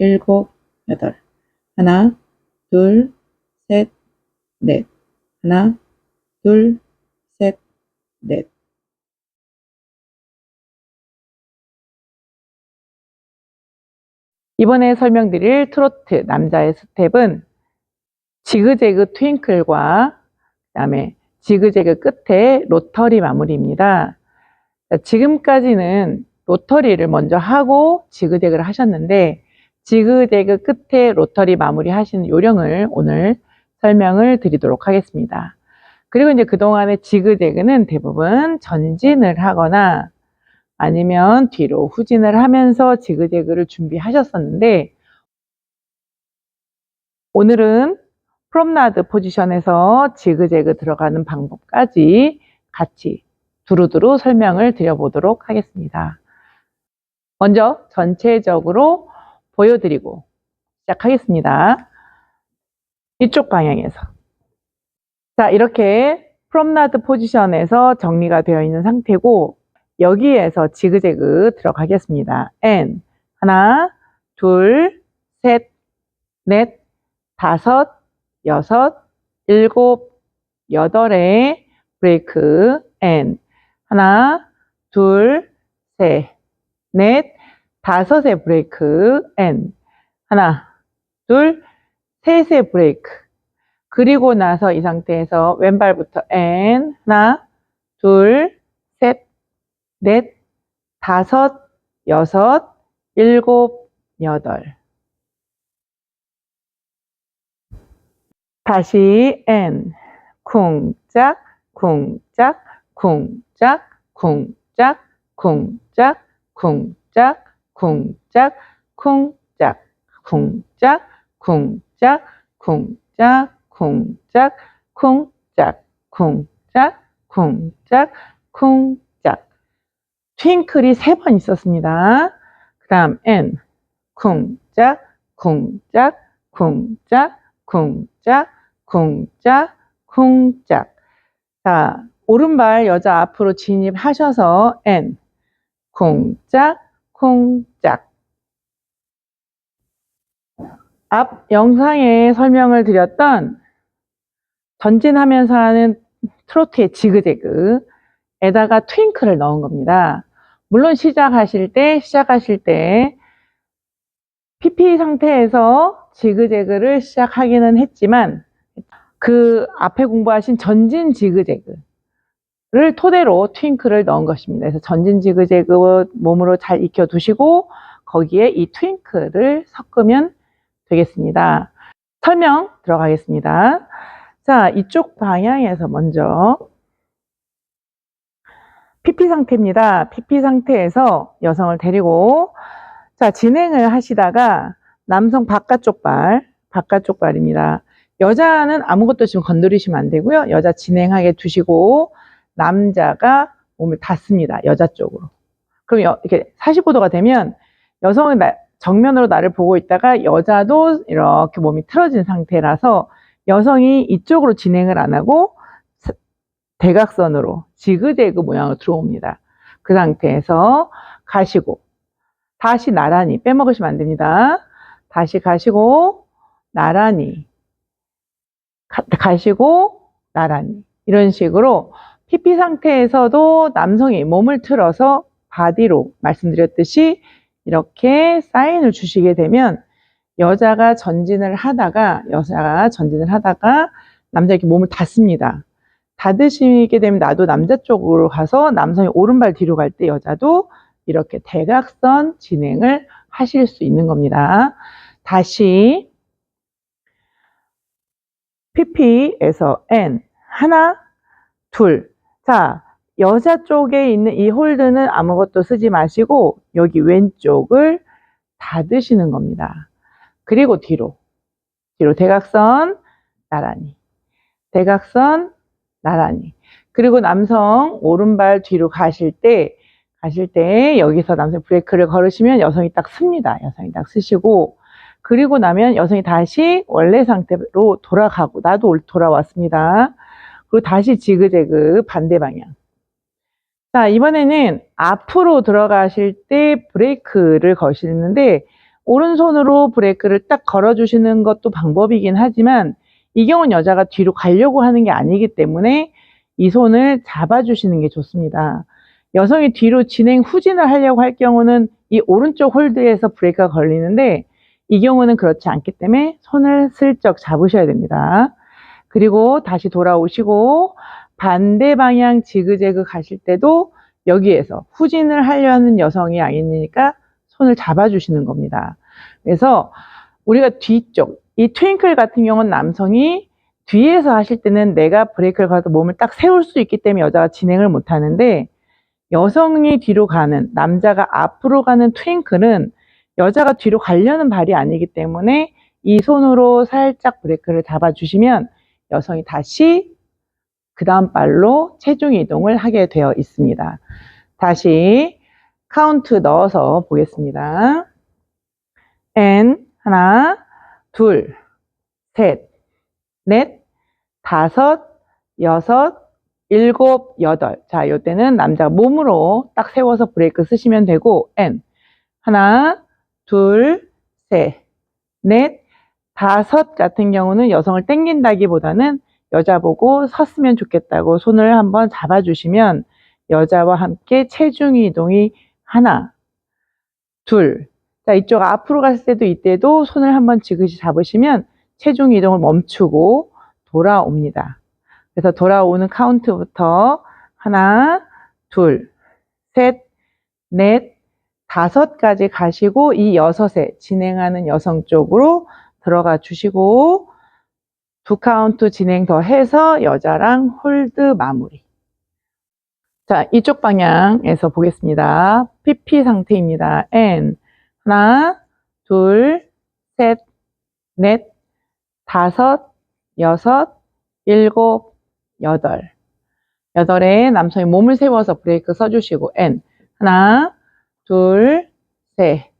일곱, 여덟. 하나, 둘, 셋, 넷. 하나, 둘, 셋, 넷. 이번에 설명드릴 트로트 남자의 스텝은 지그재그 트윙클과 그다음에 지그재그 끝에 로터리 마무리입니다. 자, 지금까지는 로터리를 먼저 하고 지그재그를 하셨는데 지그재그 끝에 로터리 마무리 하시는 요령을 오늘 설명을 드리도록 하겠습니다. 그리고 이제 그동안의 지그재그는 대부분 전진을 하거나 아니면 뒤로 후진을 하면서 지그재그를 준비하셨었는데 오늘은 프롬나드 포지션에서 지그재그 들어가는 방법까지 같이 두루두루 설명을 드려보도록 하겠습니다. 먼저 전체적으로 보여드리고 시작하겠습니다. 이쪽 방향에서. 자, 이렇게 프롬나드 포지션에서 정리가 되어 있는 상태고 여기에서 지그재그 들어가겠습니다. N 하나, 둘, 셋, 넷, 다섯, 여섯, 일곱, 여덟의 브레이크 N 하나, 둘, 셋, 넷, 다섯의 브레이크 N 하나, 둘, 셋의 브레이크 그리고 나서 이 상태에서 왼발부터 N 하나, 둘, 셋, 넷, 다섯, 여섯, 일곱, 여덟. 다시 N. 쿵짝, 쿵짝, 쿵짝, 쿵짝, 쿵짝, 쿵짝, 쿵짝, 쿵짝, 쿵짝, 쿵짝, 쿵짝, 쿵짝, 쿵짝, 쿵짝, 쿵짝, 쿵짝. 트윙클이 세 번 있었습니다. 그 다음 N. 쿵짝, 쿵짝, 쿵짝, 쿵짝, 쿵짝, 쿵짝. 자, 오른발 여자 앞으로 진입하셔서 N. 쿵짝, 쿵짝. 앞 영상에 설명을 드렸던 전진하면서 하는 트로트의 지그재그에다가 트윙클을 넣은 겁니다. 물론 시작하실 때, 시작하실 때 PP 상태에서 지그재그를 시작하기는 했지만 그 앞에 공부하신 전진 지그재그를 토대로 트윙클을 넣은 것입니다. 그래서 전진 지그재그 몸으로 잘 익혀 두시고 거기에 이 트윙클을 섞으면 되겠습니다. 설명 들어가겠습니다. 자, 이쪽 방향에서 먼저 PP 상태입니다. PP 상태에서 여성을 데리고 자, 진행을 하시다가 남성 바깥쪽 발, 바깥쪽 발입니다. 여자는 아무것도 지금 건드리시면 안 되고요. 여자 진행하게 두시고 남자가 몸을 닫습니다. 여자 쪽으로. 그럼 여- 이렇게 45도가 되면 여성은 나- 정면으로 나를 보고 있다가 여자도 이렇게 몸이 틀어진 상태라서 여성이 이쪽으로 진행을 안 하고 사- 대각선으로 지그재그 모양으로 들어옵니다. 그 상태에서 가시고 다시 나란히 빼먹으시면 안 됩니다. 다시 가시고 나란히 가, 가시고 나란히 이런 식으로 PP 상태에서도 남성이 몸을 틀어서 바디로 말씀드렸듯이 이렇게 사인을 주시게 되면 여자가 전진을 하다가 여자가 전진을 하다가 남자 이렇게 몸을 닫습니다. 닫으시게 되면 나도 남자 쪽으로 가서 남성이 오른발 뒤로 갈 때 여자도 이렇게 대각선 진행을 하실 수 있는 겁니다. 다시 PP에서 N 하나 둘. 자, 여자 쪽에 있는 이 홀드는 아무것도 쓰지 마시고 여기 왼쪽을 닫으시는 겁니다. 그리고 뒤로. 뒤로 대각선, 나란히. 대각선, 나란히. 그리고 남성 오른발 뒤로 가실 때, 가실 때 여기서 남성 브레이크를 걸으시면 여성이 딱 씁니다. 여성이 딱 쓰시고, 그리고 나면 여성이 다시 원래 상태로 돌아가고, 나도 올- 돌아왔습니다. 그리고 다시 지그재그 반대 방향. 자, 이번에는 앞으로 들어가실 때 브레이크를 거시는데, 오른손으로 브레이크를 딱 걸어주시는 것도 방법이긴 하지만, 이 경우는 여자가 뒤로 가려고 하는 게 아니기 때문에 이 손을 잡아주시는 게 좋습니다. 여성이 뒤로 진행 후진을 하려고 할 경우는 이 오른쪽 홀드에서 브레이크가 걸리는데, 이 경우는 그렇지 않기 때문에 손을 슬쩍 잡으셔야 됩니다. 그리고 다시 돌아오시고, 반대 방향 지그재그 가실 때도 여기에서 후진을 하려는 여성이 아니니까 손을 잡아주시는 겁니다. 그래서 우리가 뒤쪽, 이 트윙클 같은 경우는 남성이 뒤에서 하실 때는 내가 브레이크를 걸어서 몸을 딱 세울 수 있기 때문에 여자가 진행을 못 하는데 여성이 뒤로 가는, 남자가 앞으로 가는 트윙클은 여자가 뒤로 가려는 발이 아니기 때문에 이 손으로 살짝 브레이크를 잡아주시면 여성이 다시 그 다음 발로 체중 이동을 하게 되어 있습니다. 다시 카운트 넣어서 보겠습니다. N 하나, 둘, 셋, 넷, 다섯, 여섯, 일곱, 여덟. 자, 이때는 남자가 몸으로 딱 세워서 브레이크 쓰시면 되고 N 하나, 둘, 셋, 넷, 다섯 같은 경우는 여성을 땡긴다기보다는 여자 보고 섰으면 좋겠다고 손을 한번 잡아주시면 여자와 함께 체중 이동이 하나, 둘. 자, 이쪽 앞으로 갔을 때도 이때도 손을 한번 지그시 잡으시면 체중 이동을 멈추고 돌아옵니다. 그래서 돌아오는 카운트부터 하나, 둘, 셋, 넷, 다섯까지 가시고 이 여섯에 진행하는 여성 쪽으로 들어가 주시고 두 카운트 진행 더 해서 여자랑 홀드 마무리. 자, 이쪽 방향에서 보겠습니다. PP 상태입니다. N. 하나, 둘, 셋, 넷, 다섯, 여섯, 일곱, 여덟. 여덟에 남성이 몸을 세워서 브레이크 써주시고 N. 하나, 둘, 셋,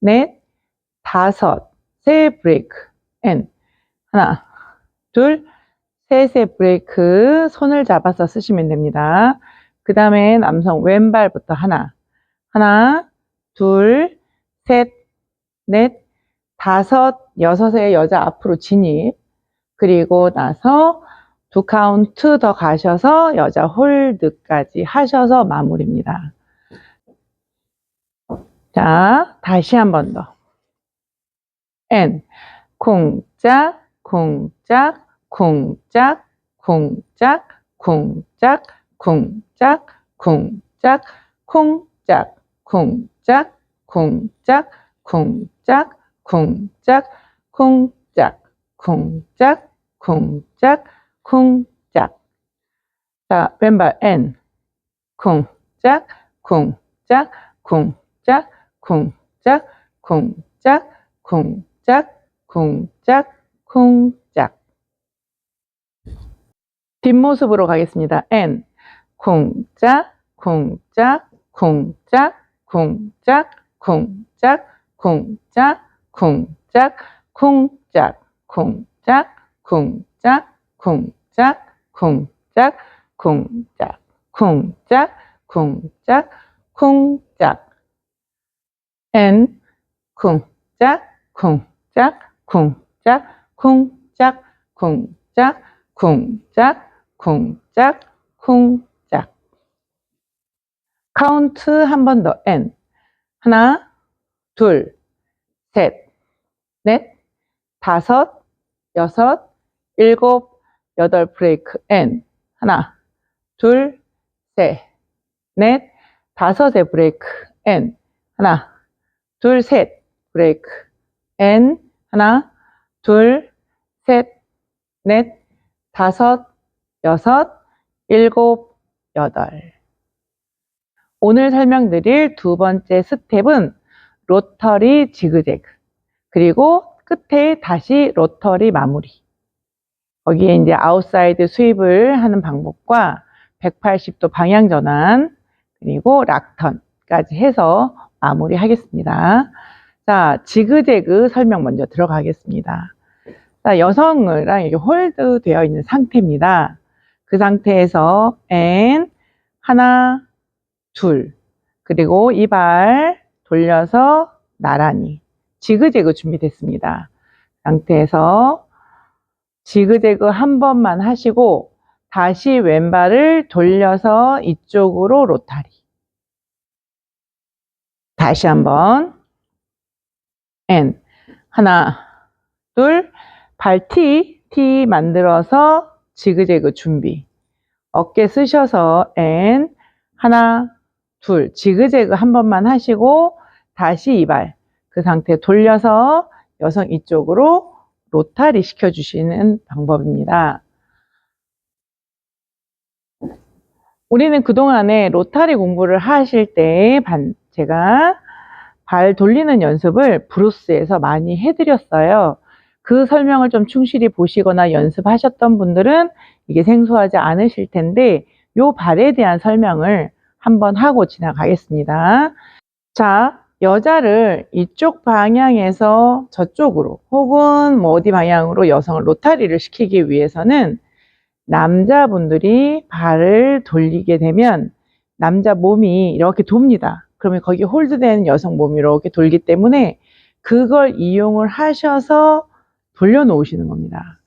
넷, 다섯. 세 브레이크. N. 하나, 둘, 셋의 브레이크 손을 잡아서 쓰시면 됩니다. 그 다음에 남성 왼발부터 하나, 하나, 둘, 셋, 넷, 다섯, 여섯의 여자 앞으로 진입. 그리고 나서 두 카운트 더 가셔서 여자 홀드까지 하셔서 마무리입니다. 자, 다시 한 번 더. N. 쿵짝, 쿵짝, 쿵짝, 쿵짝, 쿵짝, 쿵짝, 쿵짝, 쿵짝, 쿵짝, 쿵짝, 쿵짝, 쿵짝, 쿵짝, 쿵짝, 쿵짝, 쿵짝. 자, 왼발 N. 쿵짝, 쿵짝, 쿵짝, 쿵짝, 쿵짝, 쿵짝, 쿵짝, 쿵짝. 뒷모습으로 가겠습니다. N. 쿵짝, 쿵짝, 쿵짝, 쿵짝, 쿵짝, 쿵짝, 쿵짝, 쿵짝, 쿵짝, 쿵짝, 쿵짝, 쿵짝, 쿵짝, 쿵짝, 쿵짝, 쿵짝. N. 쿵짝, 쿵짝, 쿵짝, 쿵짝, 쿵짝, 쿵짝, 쿵짝, 쿵짝. 카운트 한 번 더. N. 하나, 둘, 셋, 넷, 다섯, 여섯, 일곱, 여덟 브레이크 N. 하나, 둘, 셋, 넷, 다섯의 브레이크 N. 하나, 둘, 셋, 브레이크 N. 하나, 둘, 셋, 넷, 다섯, 여섯, 일곱, 여덟. 오늘 설명드릴 두 번째 스텝은 로터리 지그재그 그리고 끝에 다시 로터리 마무리. 거기에 이제 아웃사이드 스윕을 하는 방법과 180도 방향 전환, 그리고 락턴까지 해서 마무리 하겠습니다. 자, 지그재그 설명 먼저 들어가겠습니다. 자, 여성이랑 이게 홀드 되어 있는 상태입니다. 그 상태에서 N 하나, 둘, 그리고 이발 돌려서 나란히 지그재그 준비됐습니다. 상태에서 지그재그 한 번만 하시고 다시 왼발을 돌려서 이쪽으로 로타리. 다시 한번 N 하나 둘 발 T T 만들어서 지그재그 준비. 어깨 쓰셔서 N 하나 둘 지그재그 한 번만 하시고 다시 이발 그 상태 돌려서 여성 이쪽으로 로타리 시켜주시는 방법입니다. 우리는 그동안에 로타리 공부를 하실 때 반- 제가 발 돌리는 연습을 브루스에서 많이 해드렸어요. 그 설명을 좀 충실히 보시거나 연습하셨던 분들은 이게 생소하지 않으실 텐데 요 발에 대한 설명을 한번 하고 지나가겠습니다. 자, 여자를 이쪽 방향에서 저쪽으로 혹은 뭐 어디 방향으로 여성을 로타리를 시키기 위해서는 남자분들이 발을 돌리게 되면 남자 몸이 이렇게 돕니다. 그러면 거기 홀드되는 여성 몸이 이렇게 돌기 때문에 그걸 이용을 하셔서 돌려놓으시는 겁니다.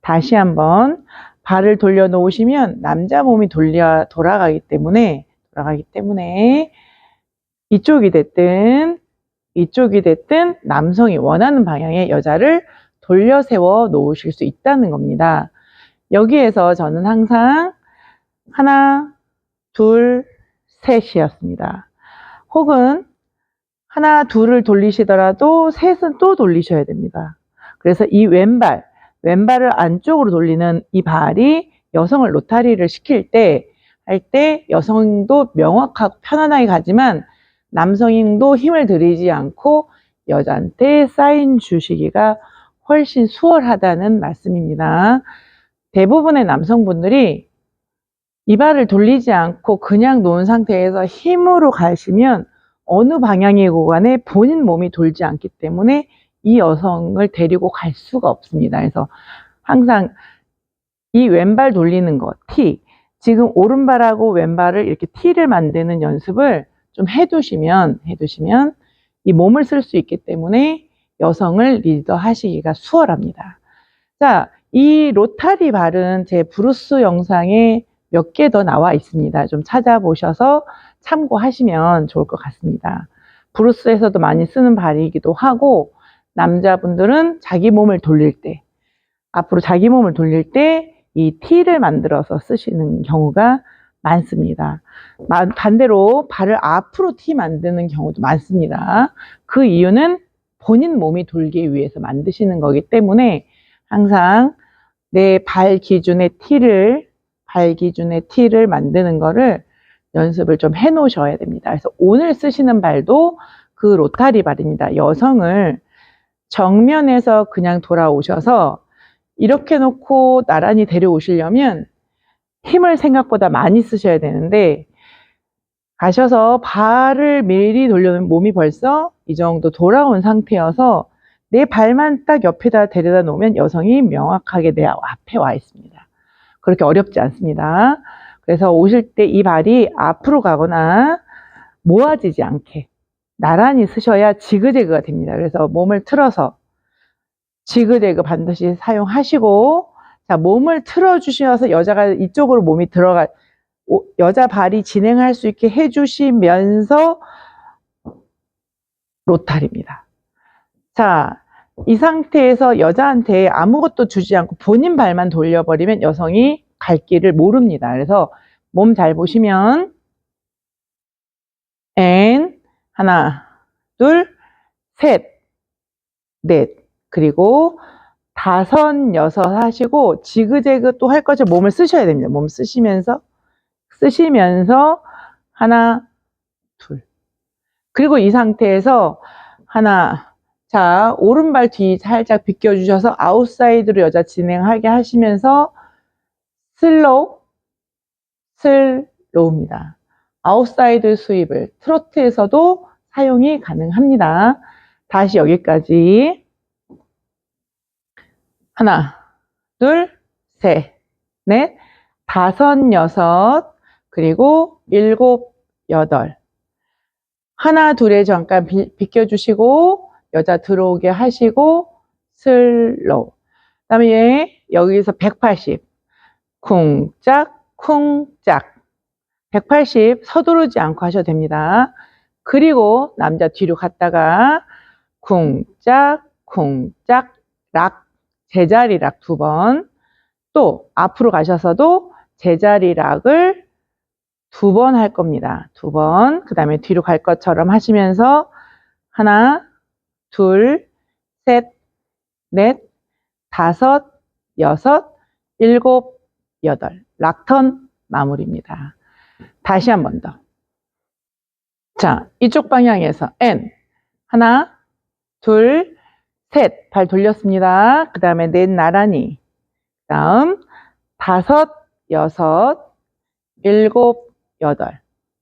다시 한번 발을 돌려놓으시면 남자 몸이 돌려 돌아가기 때문에 돌아가기 때문에 이쪽이 됐든 이쪽이 됐든 남성이 원하는 방향의 여자를 돌려 세워 놓으실 수 있다는 겁니다. 여기에서 저는 항상 하나, 둘, 셋이었습니다. 혹은 하나, 둘을 돌리시더라도 셋은 또 돌리셔야 됩니다. 그래서 이 왼발, 왼발을 안쪽으로 돌리는 이 발이 여성을 로타리를 시킬 때, 할 때 여성도 명확하고 편안하게 가지만 남성도 힘을 들이지 않고 여자한테 사인 주시기가 훨씬 수월하다는 말씀입니다. 대부분의 남성분들이 이 발을 돌리지 않고 그냥 놓은 상태에서 힘으로 가시면 어느 방향이고 간에 본인 몸이 돌지 않기 때문에 이 여성을 데리고 갈 수가 없습니다. 그래서 항상 이 왼발 돌리는 것, T. 지금 오른발하고 왼발을 이렇게 T를 만드는 연습을 좀 해두시면, 해두시면 이 몸을 쓸 수 있기 때문에 여성을 리더 하시기가 수월합니다. 자, 이 로타리 발은 제 브루스 영상에 몇 개 더 나와 있습니다. 좀 찾아보셔서 참고하시면 좋을 것 같습니다. 브루스에서도 많이 쓰는 발이기도 하고, 남자분들은 자기 몸을 돌릴 때, 앞으로 자기 몸을 돌릴 때 이 T를 만들어서 쓰시는 경우가 많습니다. 마- 반대로 발을 앞으로 T 만드는 경우도 많습니다. 그 이유는 본인 몸이 돌기 위해서 만드시는 거기 때문에 항상 내 발 기준의 T를, 발 기준의 T를 만드는 거를 연습을 좀 해 놓으셔야 됩니다. 그래서 오늘 쓰시는 발도 그 로타리 발입니다. 여성을 정면에서 그냥 돌아오셔서 이렇게 놓고 나란히 데려오시려면 힘을 생각보다 많이 쓰셔야 되는데 가셔서 발을 미리 돌려놓으면 몸이 벌써 이 정도 돌아온 상태여서 내 발만 딱 옆에다 데려다 놓으면 여성이 명확하게 내 앞에 와 있습니다. 그렇게 어렵지 않습니다. 그래서 오실 때 이 발이 앞으로 가거나 모아지지 않게 나란히 쓰셔야 지그재그가 됩니다. 그래서 몸을 틀어서 지그재그 반드시 사용하시고 자 몸을 틀어 주셔서 여자가 이쪽으로 몸이 들어가 오- 여자 발이 진행할 수 있게 해주시면서 로탈입니다. 자, 이 상태에서 여자한테 아무것도 주지 않고 본인 발만 돌려버리면 여성이 갈 길을 모릅니다. 그래서 몸 잘 보시면 N 하나, 둘, 셋, 넷, 그리고 다섯, 여섯 하시고 지그재그 또 할 거죠. 몸을 쓰셔야 됩니다. 몸 쓰시면서 쓰시면서 하나, 둘. 그리고 이 상태에서 하나, 자, 오른발 뒤 살짝 비껴주셔서 아웃사이드로 여자 진행하게 하시면서 슬로우, 슬로우입니다. 아웃사이드 스윕을 트로트에서도 사용이 가능합니다. 다시 여기까지. 하나, 둘, 셋, 넷, 다섯, 여섯, 그리고 일곱, 여덟. 하나, 둘에 잠깐 비, 비껴주시고, 여자 들어오게 하시고, 슬로우. 그 다음에 여기서 180. 쿵짝, 쿵짝. 180 서두르지 않고 하셔도 됩니다. 그리고 남자 뒤로 갔다가 쿵짝, 쿵짝, 락, 제자리 락 두 번. 또 앞으로 가셔서도 제자리 락을 두 번 할 겁니다. 두 번. 그 다음에 뒤로 갈 것처럼 하시면서 하나, 둘, 셋, 넷, 다섯, 여섯, 일곱, 여덟. 락턴 마무리입니다. 다시 한 번 더. 자, 이쪽 방향에서 N. 하나, 둘, 셋. 발 돌렸습니다. 그 다음에 넷 나란히. 다음, 다섯, 여섯, 일곱, 여덟.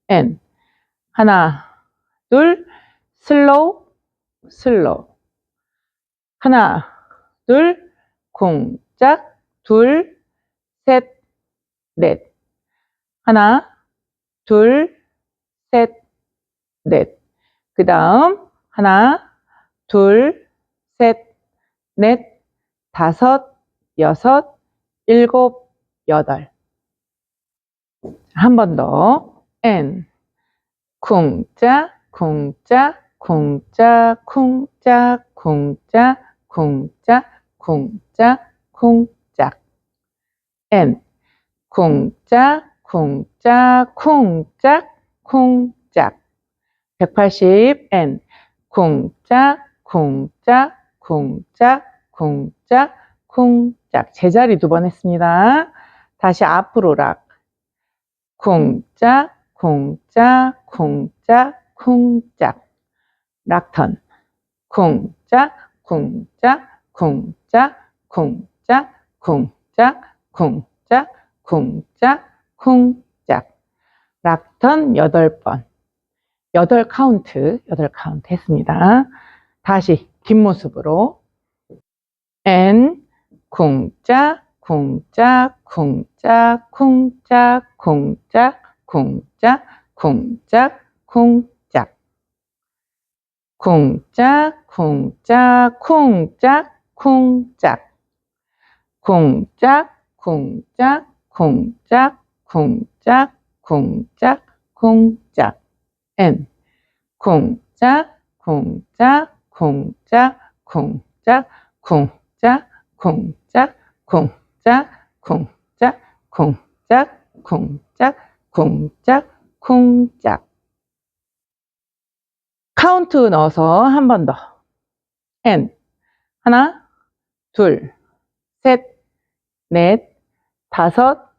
N. 하나, 둘, 슬로우, 슬로우. 하나, 둘, 쿵짝, 둘, 셋, 넷. 하나, 둘, 셋, 넷. 그 다음, 하나, 둘, 셋, 넷, 다섯, 여섯, 일곱, 여덟. 한 번 더. N. 쿵짝, 쿵짝, 쿵짝, 쿵짝, 쿵짝, 쿵짝, 쿵짝, 쿵짝. N. 쿵짝, 쿵짝, 쿵짝, 쿵짝. 180 N. 쿵짝, 쿵짝, 쿵짝, 쿵짝, 쿵짝. 제자리 두 번 했습니다. 다시 앞으로 락. 쿵짝, 쿵짝, 쿵짝, 쿵짝. 락턴. 쿵짝, 쿵짝, 쿵짝, 쿵짝, 쿵짝, 쿵짝, 쿵짝, 쿵짝. 락턴 8번. 8 카운트, 8 카운트 했습니다. 다시 뒷모습으로. N, 쿵짝, 쿵짝, 쿵짝, 쿵짝, 쿵짝, 쿵짝, 쿵짝, 쿵짝. 쿵짝, 쿵짝, 쿵짝, 쿵짝. 쿵짝, 쿵짝, 쿵짝, 쿵짝, 쿵짝, 쿵짝. N. 쿵짝, 쿵짝, 쿵짝, 쿵짝, 쿵짝, 쿵짝, 쿵짝, 쿵짝, 쿵짝, 쿵짝, 쿵짝, 쿵짝. 카운트 넣어서 한 번 더. N. 하나, 둘, 셋, 넷, 다섯,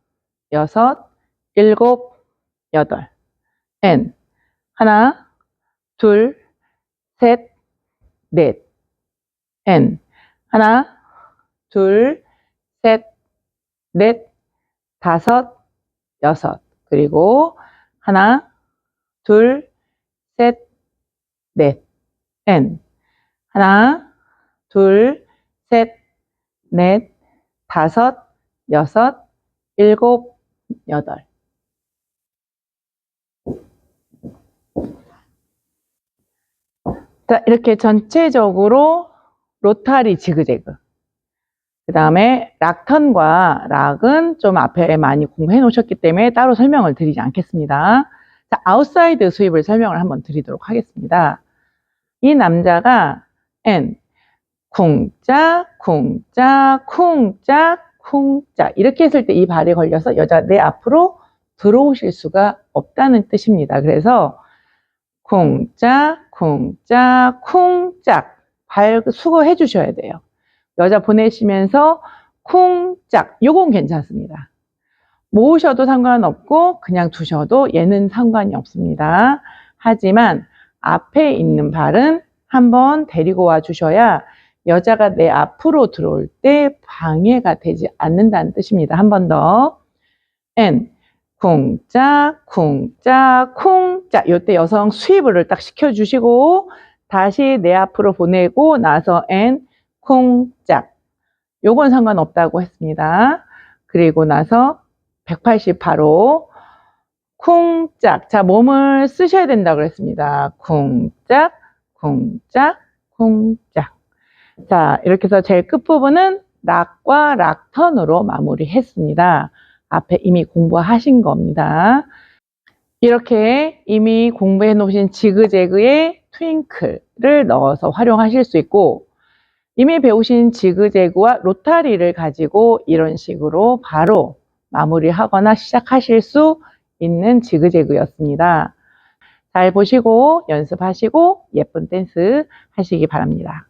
여섯, 일곱, 여덟. N. 하나, 둘, 셋, 넷. N. 하나, 둘, 셋, 넷, 다섯, 여섯. 그리고 하나, 둘, 셋, 넷. N. 하나, 둘, 셋, 넷, 다섯, 여섯, 일곱, 여덟. 이렇게 전체적으로 로타리 지그재그. 그 다음에 락턴과 락은 좀 앞에 많이 공부해 놓으셨기 때문에 따로 설명을 드리지 않겠습니다. 자, 아웃사이드 수입을 설명을 한번 드리도록 하겠습니다. 이 남자가 N, 쿵짝, 쿵짝, 쿵짝, 쿵짝. 이렇게 했을 때 이 발에 걸려서 여자 내 앞으로 들어오실 수가 없다는 뜻입니다. 그래서 쿵짝, 쿵짝, 쿵짝. 발 수거해 주셔야 돼요. 여자 보내시면서 쿵짝. 요건 괜찮습니다. 모으셔도 상관없고 그냥 두셔도 얘는 상관이 없습니다. 하지만 앞에 있는 발은 한번 데리고 와 주셔야 여자가 내 앞으로 들어올 때 방해가 되지 않는다는 뜻입니다. 한 번 더. N. 쿵짝, 쿵짝, 쿵짝. 요때 여성 스위브를 딱 시켜주시고, 다시 내 앞으로 보내고 나서 N. 쿵짝. 요건 상관없다고 했습니다. 그리고 나서 180 바로 쿵짝. 자, 몸을 쓰셔야 된다고 그랬습니다. 쿵짝, 쿵짝, 쿵짝. 자, 이렇게 해서 제일 끝부분은 락과 락턴으로 마무리했습니다. 앞에 이미 공부하신 겁니다. 이렇게 이미 공부해 놓으신 지그재그에 트윙클을 넣어서 활용하실 수 있고, 이미 배우신 지그재그와 로타리를 가지고 이런 식으로 바로 마무리하거나 시작하실 수 있는 지그재그였습니다. 잘 보시고 연습하시고 예쁜 댄스 하시기 바랍니다.